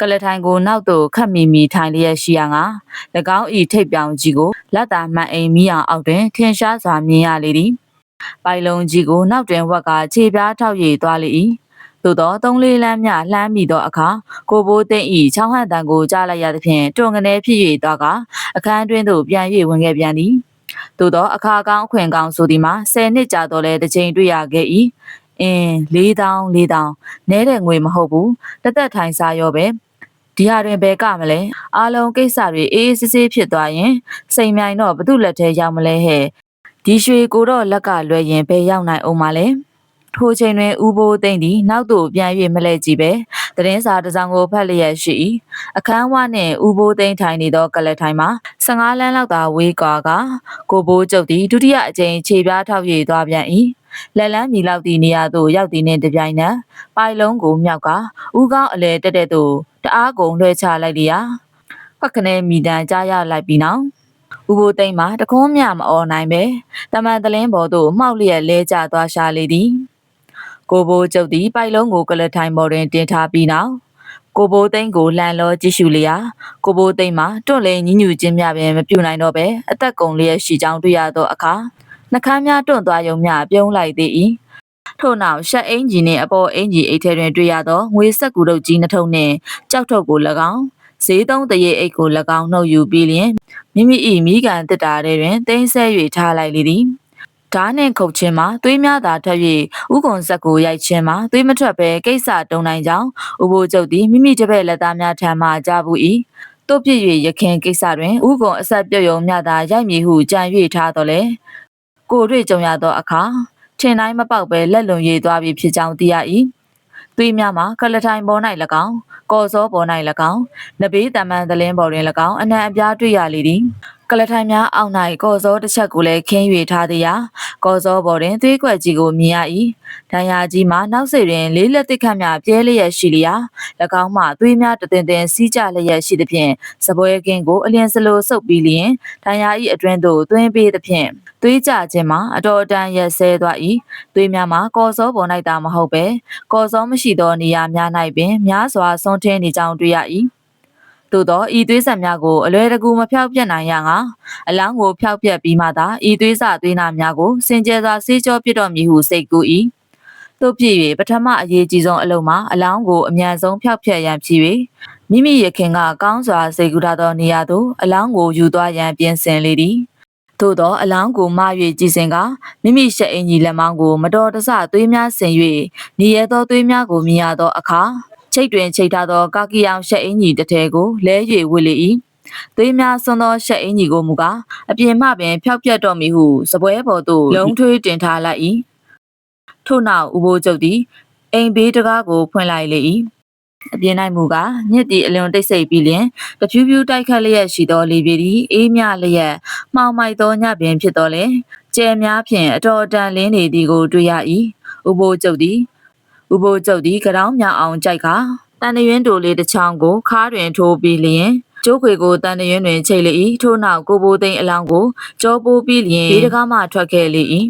ကလထိုင်ကိုနောက်သို့ခတ်မိမိထိုင်လျက်ရှိရငါ၎င်း၏ထိပ်ပြောင်ကြီးကိုလက်သာမှန်အိမ်မိအောင်အောက်တွင်ထင်ရှားစွာမြင်ရလေသည် ပိုင်လုံးကြီးကိုနောက်တွင်ဝက်ကခြေပြားထောက်၍သွားလေ၏သို့သောသုံးလေးလမ်းမြလှမ်းမိသောအခါကိုဘိုးသိန်းဤချောင်းဟန်တန်ကိုကြားလိုက်ရသဖြင့်တွန်ကနေဖြစ်၍သွားကအခန်းတွင်သို့ပြန်၍ဝင်ခဲ့ပြန်သည်သို့သောအခါကောင်းအခွင့်ကောင်းဆိုသည်မှာ10နှစ်ကြာတော့လဲတစ်ချိန်တွေ့ရခဲ့၏အင်း၄တောင်း၄တောင်းနဲတဲ့ငွေမဟုတ်ဘူးတသက်ထိုင်စားရောပဲဒီဟာတွင်ဘယ်ကမလဲအားလုံးကိစ္စတွေအေးအေးဆေးဆေးဖြစ်သွားရင်စိန်မြိုင်တော့ဘသူ့လက်ထဲရောက်မလဲဟဲ့ ဒီရွှေကိုတော့လက်ကလွယ်ရင်ဘယ်ရောက်နိုင်အောင်မလဲထိုချိန်တွင်ဥဘိုးသိမ့်သည်နောက်သို့ပြန်၍မလဲကြည့်ပဲသတင်းစာတစ်စောင်ကိုဖတ်လျက်ရှိ၏အခန်းဝနှင့်ဥဘိုးသိမ့်ထိုင်နေသောကလထိုင်မှာ15လမ်းလောက်သာဝေးကွာကကိုဘိုးကျုပ်သည်ဒုတိယအကြိမ်ခြေပြားထောက်၍သွားပြန်၏လက်လန်းမီလောက်သည့်နေရာသို့ရောက်သည်နှင့်တပြိုင်နက်ပိုင်လုံးကိုမြောက်ကဥကောင်းအလဲတက်တဲ့သို့တအားကုန်လွှဲချလိုက်လျာဖက်ခနဲမိတန်ကြားရလိုက်ပြီးနောက် ဥဘိုးသိမ့်မှာတကုံးမြမအော်နိုင်ပဲတမန်တလင်းဘော်သို့မှောက်လျက်လဲကျသွားရှာလေသည်ကိုဘိုးကျုပ်သည်ပိုင်လုံးကိုကလထိုင်ပေါ်တွင်တင်ထားပြီးနောက်ကိုဘိုးသိန်းကိုလှန်လောကြည့်ရှုလျာကိုဘိုးသိန်းမှာတွန့်လဲညှဉ်းညူခြင်းများပင်မပြူနိုင်တော့ပဲအသက်ကုန်လျက်ရှိကြောင်းတွေ့ရသောအခါနှကမ်းများတွန့်သွားယုံမျှပြုံးလိုက်သေး၏ထို့နောက်ရှက်အင်ဂျီနှင့်အပေါ်အင်ဂျီအိတ်ထဲတွင်တွေ့ရသောငွေဆက်ကူတုပ်ကြီးနှစ်ထုပ်နှင့်ကြောက်ထုတ်ကို၎င်း ဈေးသုံးတရေအိတ်ကို၎င်းနှုတ်ယူပြီးလျင်မိမိ၏မိကန်တစ်တာထဲတွင်တင်းဆဲ၍ထားလိုက်လေသည်ဓားနှင့်ခုတ်ခြင်းမှာသွေးများသာထွက်၍ဥကုံဆက်ကိုရိုက်ခြင်းမှာသွေးမထွက်ဘဲကိစ္စတုံနိုင်ကြောင်းဥပိုလ်ချုပ်သည်မိမိတပည့်လက်သားများထံမှကြားဘူး၏တို့ဖြစ်၍ရခင်ကိစ္စတွင်ဥကုံအဆက်ပြုတ်ယုံမြသာရိုက်မည်ဟုကြံ၍ထားတော်လဲကိုတွေ့ကြုံရသောအခါထင်တိုင်းမပေါက်ပဲလက်လွန်ရည်သွားပြီဖြစ်ကြောင်းသိရ၏သွေးများမှာကလထိုင်ပေါ်၌၎င်း ကော်စောပေါ်၌၎င်းနဘေးတမန်သလင်းပေါ်တွင်၎င်းအနှံအပြားတွေ့ရလေသည်ကလထိုင်များအောက်၌ကော်စောတစ်ချက်ကိုလည်းခင်း၍ထားသည်ရာကော်စောပေါ်တွင်သွေးကွက်ကြီးကိုမြင်ရ၏ဒဏ်ရာကြီးမှာနောက်စိတွင်လေးလက်တစ်ခတ်များပြဲလျက်ရှိလျာ၎င်းမှသွေးများတည်တင်စီးကြလျက်ရှိသဖြင့်စပွဲကင်းကိုအလျင်စလိုဆုပ်ပြီးလျင်ဒဏ်ရာ၏အတွင်းသို့သွင်းပေးသဖြင့်သွေးကြခြင်းမှာအတော်အတန်ရက်ဆဲသွား၏သွေးများမှာကော်စောပေါ်၌သာမဟုတ်ပဲကော်စောမရှိသောနေရာများ၌ပင်များစွာဆွန်းထင်းနေကြောင်းတွေ့ရ၏ သို့သောဤသွေးဆက်များကိုအလွယ်တကူမဖျောက်ပြက်နိုင်ရငါအလောင်းကိုဖျောက်ပြက်ပြီးမှသာဤသွေးစသွေးနာများကိုစင်ကြယ်စွာဆေးကြောပြစ်တော်မည်ဟုစိတ်ကူး၏တို့ဖြစ်၍ပထမအရေးကြီးဆုံးအလုံးမှာအလောင်းကိုအမြန်ဆုံးဖျောက်ဖျက်ရန်ဖြစ်၍မိမိရခင်ကကောင်းစွာစိတ်ကူးထားသောနေရာသို့အလောင်းကိုယူသွားရန်ပြင်ဆင်လေသည်သို့သောအလောင်းကိုမ၍ကြည်စင်ကမိမိရှက်အင်ကြီးလက်မောင်းကိုမတော်တဆသွေးများဆင်၍နေရသောသွေးများကိုမြင်ရသောအခါ ချိတ်တွင်ချိတ်ထားသောကာကီယောင်ရှက်အင်ကြီးတစ်ထည်ကိုလဲ၍ဝစ်လေ၏သွေးများဆွန်းသောရှက်အင်ကြီးကိုမူကားအပြင်မှပင်ဖျောက်ပြတ်တော်မူဟုစပွဲပေါ်သို့လုံးထွေးတင်ထားလိုက်၏ထို့နောက်ဥဘိုးကျုပ်သည်အိမ်ဘေးတကားကိုဖွင့်လိုက်လေ၏အပြင်၌မူကားညစ်တီအလွန်တိတ်ဆိတ်ပြီးလျင်တဖြူးဖြူးတိုက်ခတ်လျက်ရှိသောလေပြေသည်အေးမြလျက်မှောင်မိုက်သောညပင်ဖြစ်တော်လေကျဲများဖြင့်အတော်အတန်လင်းနေသည်ကိုတွေ့ရ၏ဥဘိုးကျုပ်သည် ဥဘိုးကျုပ်သည်ကတောင်းမြောင်အောင်ကြိုက်ကတန်တရွင်းတိုလေးတစ်ချောင်းကိုခါးတွင်ထိုးပြီးလျင်ကျိုးခွေကိုတန်တရွင်းတွင်ချိတ်လေ၏ထို့နောက်ကိုဘိုးသိန်းအလောင်းကိုကြောပိုးပြီးလျင်ဒီတကားမှထွက်ခဲ့လေ၏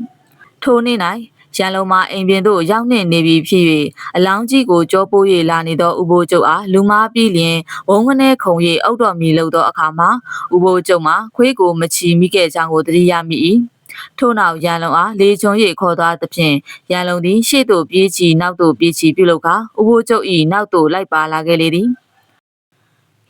ထိုနေ့၌ရန်လုံးမအိမ်ပြင်သို့ရောက်နှင့်နေပြီဖြစ်၍အလောင်းကြီးကိုကြောပိုး၍လာနေသောဥပိုးကျုပ်အားလူမားပြီးလျင်ဝုန်းကနေခုံ၍အောက်တော်မီလို့သောအခါမှာဥပိုးကျုပ်မှာခွေးကိုမချီမိခဲ့ကြောင်းကိုသတိရမိ၏ ထို့နောက်ရန်လုံအားလေချုံ၍ခေါ်သွားသဖြင့်ရန်လုံသည်ရှေ့သို့ပြေးချီနောက်သို့ပြေးချီပြုလုပ်ကာဥပိုးကျုပ်၏နောက်သို့လိုက်ပါလာခဲ့လေသည်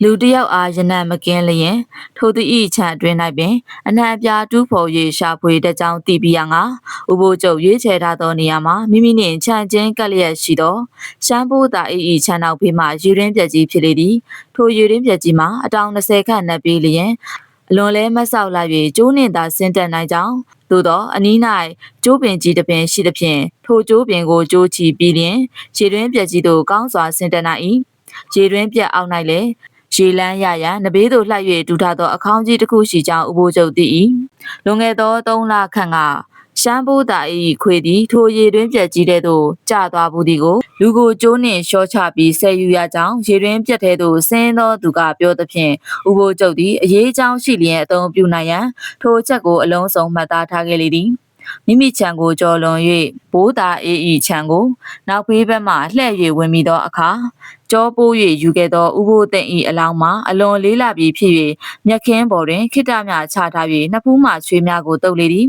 လူတယောက်အားရနံ့မကင်းလျင်ထိုသူ၏ခြံအတွင်း၌ပင်အနှံအပြားတူးဖော်၍ရှာဖွေတဲ့ကြောင်းသိပြီးရငါဥပိုးကျုပ်ရွေးချယ်ထားသောနေရာမှာမိမိနှင့်ခြံချင်းကပ်လျက်ရှိသောရှမ်းဘိုးသား၏ခြံနောက်ဖေးမှရေရင်းပြက်ကြီးဖြစ်လေသည်ထိုရေရင်းပြက်ကြီးမှာအတောင်20ခန့်နှက်ပြီးလျင် အလွန်လဲမဆောက်လိုက်၍ကျိုးနှင့်သာဆင်းတက်နိုင်ကြောင်းသို့သောအနီး၌ကျိုးပင်ကြီးတစ်ပင်ရှိသဖြင့်ထိုကျိုးပင်ကိုကျိုးချီပြီးလျင်ရေတွင်းပြက်ကြီးသို့ကောင်းစွာဆင်းတက်နိုင်၏ရေတွင်းပြက်အောက်၌လည်းရေလန်းရရန်နဘေးသို့လှည့်၍ဒူထားသောအခေါင်းကြီးတစ်ခုရှိကြောင်းဥပိုးချုပ်သိ၏လွန်ခဲ့သော3လခန့်က ရှမ်းဘိုးသား၏ခွေသည်ထိုရေတွင်းပြက်ကြီးတဲ့သို့ကျသွားဘူးသည်ကိုလူကိုကျိုးနှင့်ရှော့ချပြီးဆယ်ယူရကြောင်းရေတွင်းပြက်တဲ့သို့ဆင်းသောသူကပြောသဖြင့်ဥပိုးချုပ်သည်အရေးအကြောင်းရှိလျင်အသုံးပြုနိုင်ရန်ထိုချက်ကိုအလုံးစုံမှတ်သားထားခဲ့လေသည်မိမိခြံကိုကြော်လွန်၍ဘိုးသားအေးဤခြံကိုနောက်ဖေးဘက်မှလှည့်၍ဝင်မိသောအခါကြောပိုး၍ယူခဲ့သောဥပိုးသိမ့်ဤအလောင်းမှာအလွန်လေးလာပြီးဖြစ်၍မြက်ခင်းပေါ်တွင်ခိတ္တမြချထား၍နှစ်ဖူးမှချွေးများကိုတုပ်လေသည်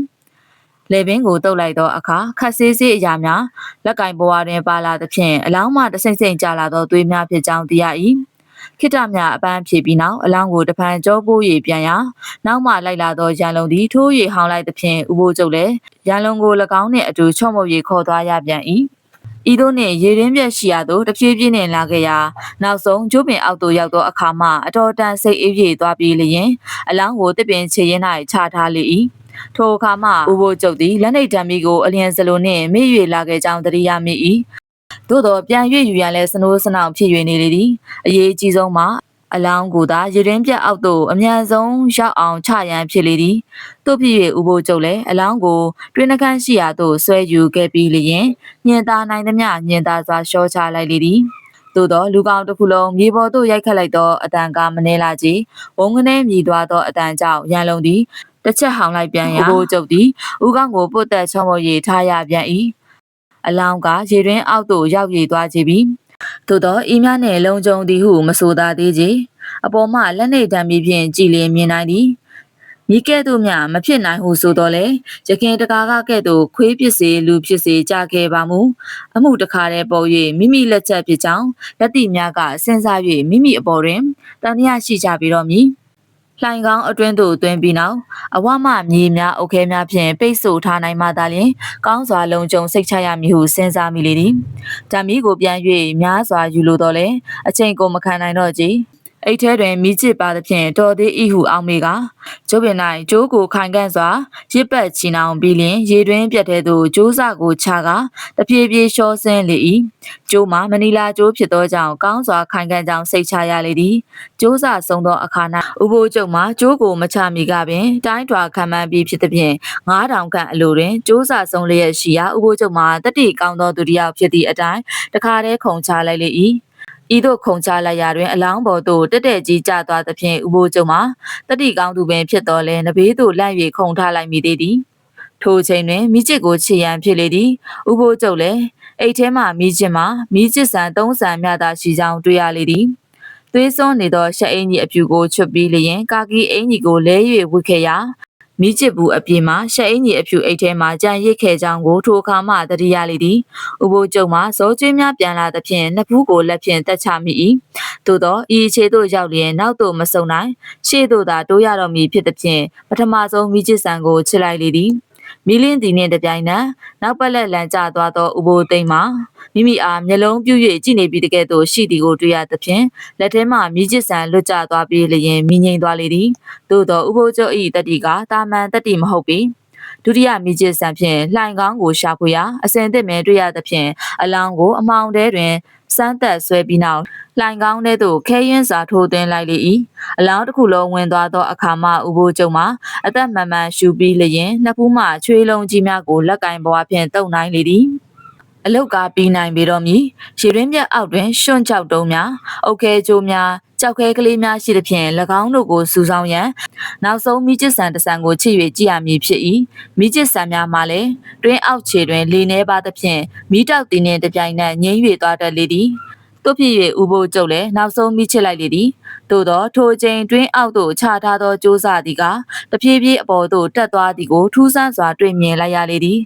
လေပင်ကိုတုပ်လိုက်သောအခါခတ်ဆေးဆေးအရာများလက်ကင်ဘဝတွင်ပါလာသဖြင့်အလောင်းမှတဆိတ်ဆိတ်ကျလာသောသွေးများဖြစ်ကြောင်းသိရ၏ခိတ္တမြအပန်းဖြေပြီးနောက်အလောင်းကိုတဖန်ကြောပိုး၍ပြန်ရာနောက်မှလိုက်လာသောရန်လုံးသည်ထိုး၍ဟောင်းလိုက်သဖြင့်ဥပိုးကျုပ်လည်းရန်လုံးကို၎င်းနှင့်အတူချော့မုတ်၍ခေါ်သွားရပြန်၏ဤသို့နှင့်ရေရင်းပြက်ရှိရသို့တဖြည်းဖြည်းနှင့်လာခဲ့ရာနောက်ဆုံးကျိုးပင်အောက်သို့ရောက်သောအခါမှအတော်တန်စိတ်အေးပြေသွားပြီးလျင်အလောင်းကိုတစ်ပင်ခြေရင်း၌ချထားလေ၏ ထိုအခါမှဦးဘိုးကျုပ်သည်လက်နှိပ်ဓာမီကိုအလျင်စလိုနှင့်မေ့၍လာခဲ့ကြောင်းသတိရမိ၏သို့သောပြန်၍ယူရန်လဲစနိုးစနောင်ဖြစ်၍နေလေသည်အရေးကြီးဆုံးမှာအလောင်းကိုသာရရင်ပြတ်အောက်သို့အမြန်ဆုံးရောက်အောင်ချရန်ဖြစ်လေသည်တို့ဖြစ်၍ဦးဘိုးကျုပ်လည်းအလောင်းကိုတွင်နှကန်းရှိရာသို့ဆွဲယူခဲ့ပြီးလျင်ညင်သာနိုင်သမျှညင်သာစွာရှော့ချလိုက်လေသည်သို့သောလူကောင်တစ်ခုလုံးမြေပေါ်သို့ရိုက်ခတ်လိုက်သောအတန်ကမနှဲလာကြဝုံကနေမြည်သွားသောအတန်ကြောင့်ရန်လုံးသည် တစ်ချက်ဟောင်လိုက်ပြန်ရာဦးဘိုးကျုပ်သည်ဦးကောင်းကိုပုတ်တက်ချုံမရည်ထားရပြန်၏အလောင်းကရေတွင်အောက်သို့ရောက်ရည်သွားကြပြီသို့သောဤများနှင့်လုံခြုံသည်ဟုမဆိုသာသေးကြအပေါ်မှလက်နှိပ်တံပြီးဖြင့်ကြည်လင်မြင်နိုင်သည်မိကဲ့သို့မျှမဖြစ်နိုင်ဟုဆိုတော့လေရခင်တကာကကဲ့သို့ခွေးဖြစ်စေလူဖြစ်စေကြခဲ့ပါမူအမှုတစ်ခါတည်းပေါ်၍မိမိလက်ချက်ဖြစ်ကြောင်းလက်တိများကစဉ်းစား၍မိမိအပေါ်တွင်တန်တရားရှိကြပြီးတော့မည် လှိုင်ကောင်းအတွင်းသို့တွင်ပြီးနောက်အဝမမြေများအုတ်ခဲများဖြင့်ပိတ်ဆို့ထားနိုင်မှသာလျှင်ကောင်းစွာလုံခြုံစိတ်ချရမည်ဟုစဉ်းစားမိလေသည်။ဓာမီကိုပြန်၍များစွာယူလိုတော့လဲအချိန်ကိုမခံနိုင်တော့ကြည် အိတ်ထဲတွင်မိချစ်ပါသဖြင့်တော်သေးဤဟုအောင်းမေကကျိုးပင်၌ကျိုးကိုခိုင်ကန့်စွာရစ်ပတ်ချီနှောင်ပြီးလျင်ရေတွင်ပြတ်တဲ့သို့ကျိုးစကိုချကတပြေးပြေးလျှောဆင်းလေ၏ကျိုးမှာမနီလာကျိုးဖြစ်သောကြောင့်ကောင်းစွာခိုင်ကန့်ကြောင်းစိတ်ချရလေသည်ကျိုးစဆုံးသောအခါ၌ဥပိုးကျုံမှာကျိုးကိုမချမီကပင် တိုင်းထွာခံမှန်းပြီးဖြစ်သည်ဖြင့်9000ခန့်အလိုတွင်ကျိုးစဆုံးလျက်ရှိရာဥပိုးကျုံမှာတတိကောင်းသောသူတစ်ယောက်ဖြစ်သည့်အတိုင်းတခါတည်းခုံချလိုက်လေ၏ ဤသို့ခုံချလိုက်ရာတွင်အလောင်းပေါ်သို့တက်တက်ကြီးကျသွားသဖြင့်ဥပိုးကျုံမှာတတိကောင်းသူပင်ဖြစ်တော်လဲနဘေးသို့လန့်၍ခုံထားလိုက်မိသေးသည်ထိုချိန်တွင်မိချစ်ကိုချစ်ရန်ဖြစ်လေသည်ဥပိုးကျုပ်လည်းအိတ်ထဲမှမိချစ်မှာမိချစ်ဆန်သုံးဆန်မြတာရှိကြောင်းတွေ့ရလေသည်သွေးစွန်းနေသောရှက်အင်ကြီးအပြူကိုချွတ်ပြီးလျင်ကာကီအင်ကြီးကိုလဲ၍ဝစ်ခဲ့ရာ မိချစ်ဘူးအပြင်မှာရှက်အင်းကြီးအဖြူအိတ်ထဲမှာကြံရစ်ခဲ့ကြောင်းကိုထိုအခါမှသတိရလေသည်။ဥပိုးကျုံမှာဇောကျွေးများပြန်လာသဖြင့်နှစ်ဖူးကိုလက်ဖြင့်တက်ချမိ၏။သို့သောဤအခြေသို့ရောက်လျင်နောက်သို့မဆုံနိုင်ရှေ့သို့သာတိုးရတော်မူဖြစ်သဖြင့်ပထမဆုံးမိချစ်ဆန်ကိုချစ်လိုက်လေသည်။ မီလင်းဒီနှင့်တပြိုင်နက်နောက်ပတ်လက်လန်ကျသွားသောဥပိုးသိမ့်မှာမိမိအားမျက်လုံးပြူ၍ကြည့်နေပြီးတကယ်သို့ရှိသည်ကိုတွေ့ရသဖြင့်လက်ထဲမှမြည်ကျစ်ဆန်လွတ်ကျသွားပြီးလျင်မိငိမ့်သွားလေသည်သို့သောဥပိုးချုပ်၏တတိကတာမန်တတိမဟုတ်ပေ ဒုတိယမြည်ကျစ်ဆန်ဖြင့်လှိုင်ကောင်းကိုရှာဖွေရာအစင်သစ်မဲတွေ့ရသဖြင့်အလောင်းကိုအမောင်တဲတွင်စမ်းသက်ဆွဲပြီးနောက်လှိုင်ကောင်းထဲသို့ခဲရင်စာထိုးသွင်းလိုက်လေ၏အလောင်းတစ်ခုလုံးဝင်သွားသောအခါမှဥပိုးကျုံမှာအသက်မှန်မှန်ရှူပြီးလျင်နှစ်ဖူးမှချွေးလုံးကြီးများကိုလက်ကင်ဘွားဖြင့်တုံနိုင်လေသည်အလုတ်ကားပြီးနိုင်ပေတော့မည်ရေရင်းမြက်အောက်တွင်ရွှွန့်ကြောက်တုံးများအုတ်ခဲကျိုးများ ကြောက်ခဲကလေးများရှိသဖြင့်၎င်းတို့ကိုစူဆောင်းရန်နောက်ဆုံးမိကျစ်ဆန်တဆန်ကိုချစ်၍ကြည်ရမည်ဖြစ်၏မိကျစ်ဆန်များမှလည်းတွင်းအောက်ခြေတွင်လေနေပါသဖြင့်မိတောက်တင်နှင့်တပြိုင်နက်ငိမ့်၍သွားတတ်လေသည် တို့ဖြစ်၍ဥပိုးကျုပ်လည်းနောက်ဆုံးမိချစ်လိုက်လေသည်သို့သောထိုချိန်တွင်းအောက်သို့ချထားသောကြိုးစားသည်ကတဖြည်းဖြည်းအပေါ်သို့တက်သွားသည်ကိုထူးဆန်းစွာတွေ့မြင်လိုက်ရလေသည်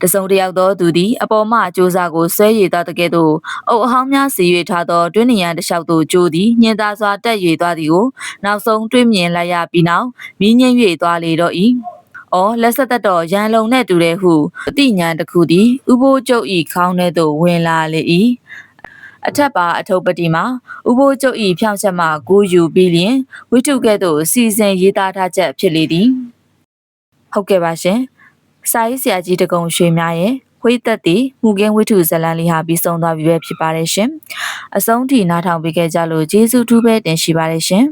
တစုံတစ်ယောက်သောသူသည်အပေါ်မှကြိုးစားကိုဆွဲရည်သွားတဲ့ကဲ့သို့အုပ်အဟောင်းများစီ၍ထားသောတွင်းနေရန်တစ်လျှောက်သို့ကြိုးသည်ညင်သာစွာတက်၍သွားသည်ကိုနောက်ဆုံးတွေ့မြင်လိုက်ရပြီးနောက်မိငိမ့်၍သွားလေတော့၏အော်လက်ဆက်သက်တော်ရန်လုံနဲ့တူတဲ့ဟုအတိညာတစ်ခုသည်ဥပိုးကျုပ်ဤခေါင်းထဲသို့ဝင်လာလေ၏ အထက်ပါအထုပ်ပတိမှာဥပိုးကျုပ်ဤဖြောင့်ချက်မှဂူယူပြီးလျင်ဝိတုကဲ့သို့စီစဉ်ရေးသားထားချက်ဖြစ်လေသည်ဟုတ်ကဲ့ပါရှင်စာရေးဆရာကြီးတကုံရွှေများရဲ့ဝိသက်တီမူကင်းဝိထုဇလန်လေးဟာပြီးဆုံးသွားပြီပဲဖြစ်ပါတယ်ရှင်အဆုံးထိနားထောင်ပေးခဲ့ကြလို့ကျေးဇူးထူးပဲတင်ရှိပါတယ်ရှင်